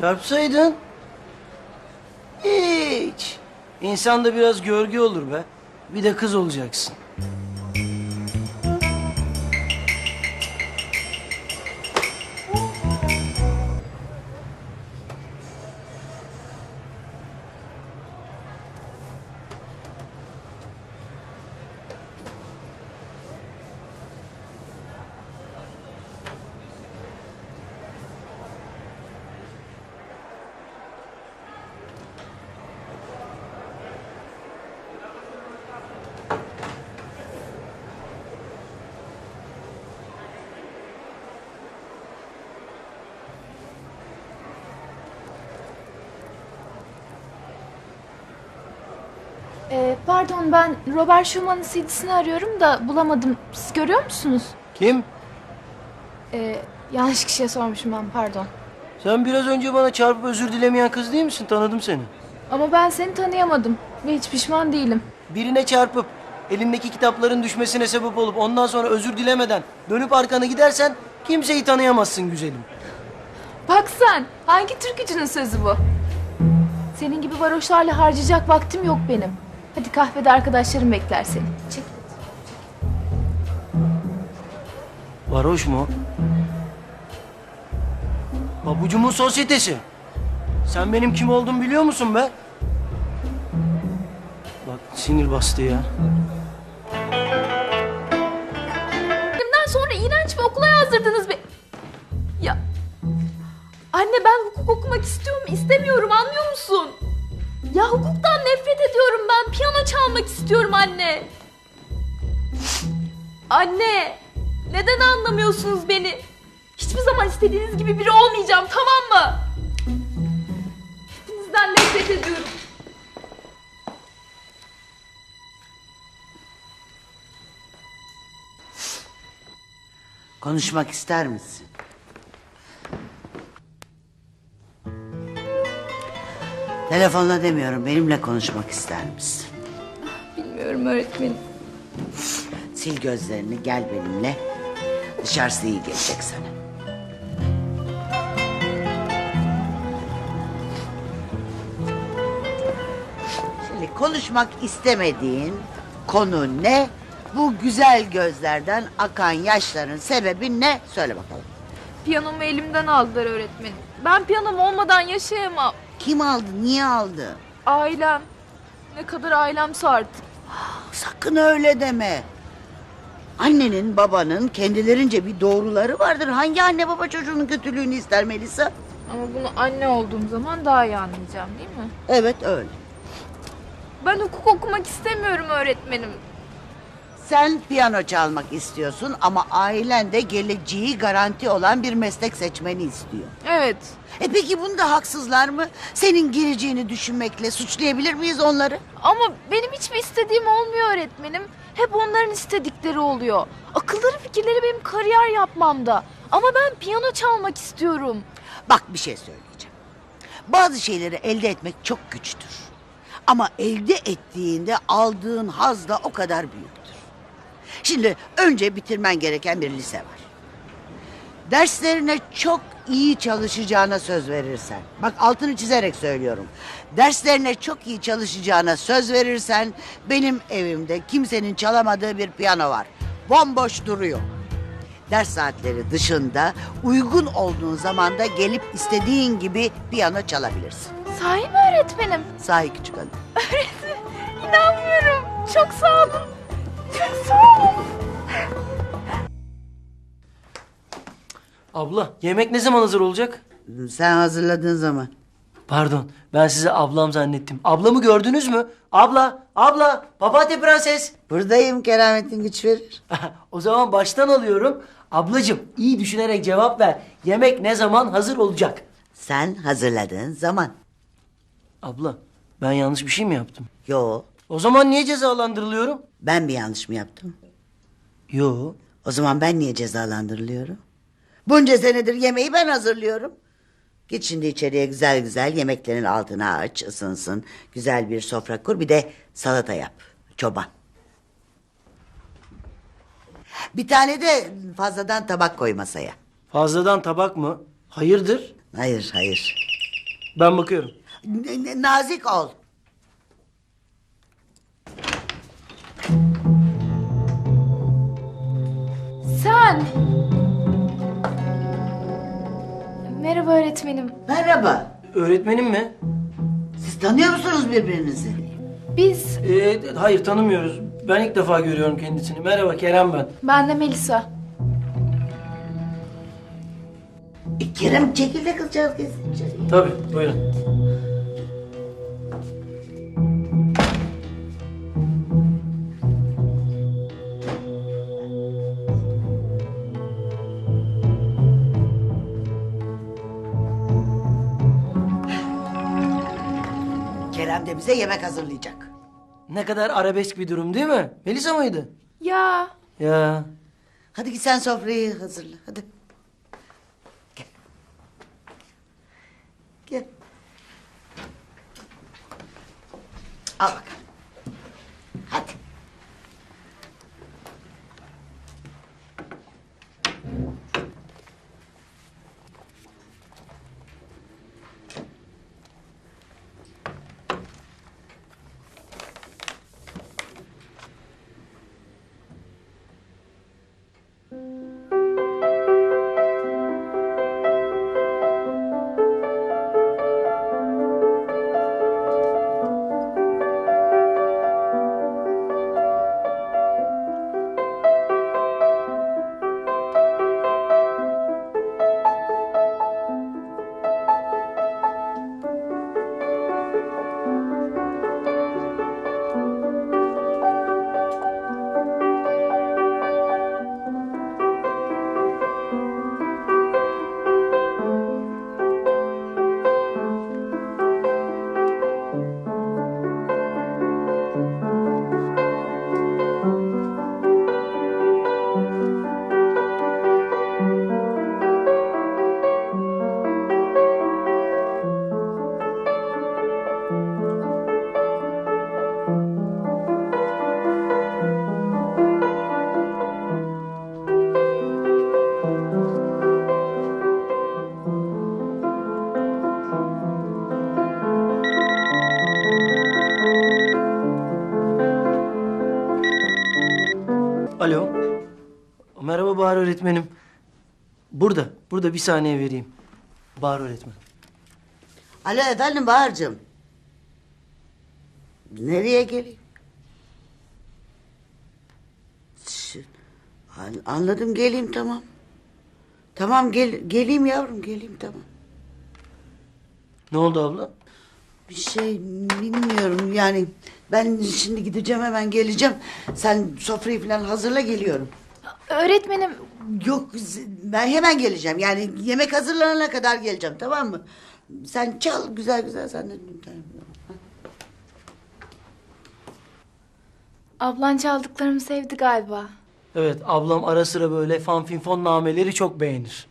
Çarpsaydın. Hiç. İnsanda biraz gölge olur be. Bir de kız olacaksın. Ee, pardon ben Robert Schumann'ın CD'sini arıyorum da bulamadım. Siz görüyor musunuz? Kim? Ee, yanlış kişiye sormuşum ben pardon. Sen biraz önce bana çarpıp özür dilemeyen kız değil misin? Tanıdım seni. Ama ben seni tanıyamadım ve hiç pişman değilim. Birine çarpıp elindeki kitapların düşmesine sebep olup ondan sonra özür dilemeden dönüp arkana gidersen kimseyi tanıyamazsın güzelim. Bak sen hangi türkücünün sözü bu? Senin gibi varoşlarla harcayacak vaktim yok benim. Hadi kahvede arkadaşlarım bekler seni. Çek. Varoş mu? Pabucumun sosyetesi. Sen benim kim olduğumu biliyor musun be? Bak sinir bastı ya. Benimden sonra iğrenç bir okula yazdırdınız be. Ya. Anne ben hukuk okumak istiyorum istemiyorum anlıyor musun? Ya hukuktan nefret ediyorum ben. Piyano çalmak istiyorum anne. Anne. Neden anlamıyorsunuz beni? Hiçbir zaman istediğiniz gibi biri olmayacağım tamam mı? Hepinizden nefret ediyorum. Konuşmak ister misin? Telefonla demiyorum, benimle konuşmak ister misin? Bilmiyorum öğretmenim. Sil gözlerini, gel benimle. Dışarısı iyi gelecek sana. Şimdi konuşmak istemediğin konu ne? Bu güzel gözlerden akan yaşların sebebi ne? Söyle bakalım. Piyanomu elimden aldılar öğretmenim. Ben piyanom olmadan yaşayamam. Kim aldı, niye aldı? Ailem. Ne kadar ailemse artık. Sakın öyle deme. Annenin, babanın kendilerince bir doğruları vardır. Hangi anne baba çocuğunun kötülüğünü ister Melisa? Ama bunu anne olduğum zaman daha iyi anlayacağım değil mi? Evet öyle. Ben hukuk okumak istemiyorum öğretmenim. Sen piyano çalmak istiyorsun ama ailen de geleceği garanti olan bir meslek seçmeni istiyor. Evet. E peki bunda haksızlar mı? Senin geleceğini düşünmekle suçlayabilir miyiz onları? Ama benim hiçbir istediğim olmuyor öğretmenim. Hep onların istedikleri oluyor. Akılları fikirleri benim kariyer yapmamda. Ama ben piyano çalmak istiyorum. Bak bir şey söyleyeceğim. Bazı şeyleri elde etmek çok güçtür. Ama elde ettiğinde aldığın haz da o kadar büyüktür. Şimdi önce bitirmen gereken bir lise var. Derslerine çok iyi çalışacağına söz verirsen, bak altını çizerek söylüyorum. Derslerine çok iyi çalışacağına söz verirsen benim evimde kimsenin çalamadığı bir piyano var. Bomboş duruyor. Ders saatleri dışında uygun olduğun zamanda gelip istediğin gibi piyano çalabilirsin. Sahi mi öğretmenim? Sahi küçük hanım. İnanmıyorum. Çok sağ olun. Abla yemek ne zaman hazır olacak? Sen hazırladığın zaman. Pardon ben sizi ablam zannettim. Ablamı gördünüz mü? Abla, abla, papatya prenses. Buradayım kerametin güç verir. o zaman baştan alıyorum. Ablacığım iyi düşünerek cevap ver. Yemek ne zaman hazır olacak? Sen hazırladığın zaman. Abla ben yanlış bir şey mi yaptım? Yo, O zaman niye cezalandırılıyorum? Ben bir yanlış mı yaptım? Yo. O zaman ben niye cezalandırılıyorum? Bunca senedir yemeği ben hazırlıyorum. Git şimdi içeriye güzel güzel yemeklerin altına aç, ısınsın. Güzel bir sofra kur, bir de salata yap. Çoban. Bir tane de fazladan tabak koy masaya. Fazladan tabak mı? Hayırdır? Hayır, hayır. Ben bakıyorum. N- n- nazik ol. Sen. Merhaba öğretmenim. Merhaba. Öğretmenim mi? Siz tanıyor musunuz birbirinizi? Biz, Ee, hayır tanımıyoruz. Ben ilk defa görüyorum kendisini. Merhaba Kerem ben. ben de Melisa. E, Kerem çekil de kızcağız içeri. Tabii buyurun. Kerem de bize yemek hazırlayacak. Ne kadar arabesk bir durum değil mi? Melisa mıydı? Ya, Ya Hadi git sen sofrayı hazırla. Hadi. Gel. Gel. Al bakalım. Bahar öğretmenim. Burada. Burada bir saniye vereyim. Bahar öğretmen. Alo efendim Bahar'cığım. Nereye geleyim? Anladım geleyim tamam. Tamam gel geleyim yavrum geleyim tamam. Ne oldu abla? Bir şey bilmiyorum yani ben şimdi gideceğim hemen geleceğim. Sen sofrayı falan hazırla geliyorum. Öğretmenim Yok ben hemen geleceğim yani yemek hazırlanana kadar geleceğim tamam mı? Sen çal güzel güzel sen de. ablan çaldıklarımı sevdi galiba. Evet ablam ara sıra böyle fanfinfon nameleri çok beğenir.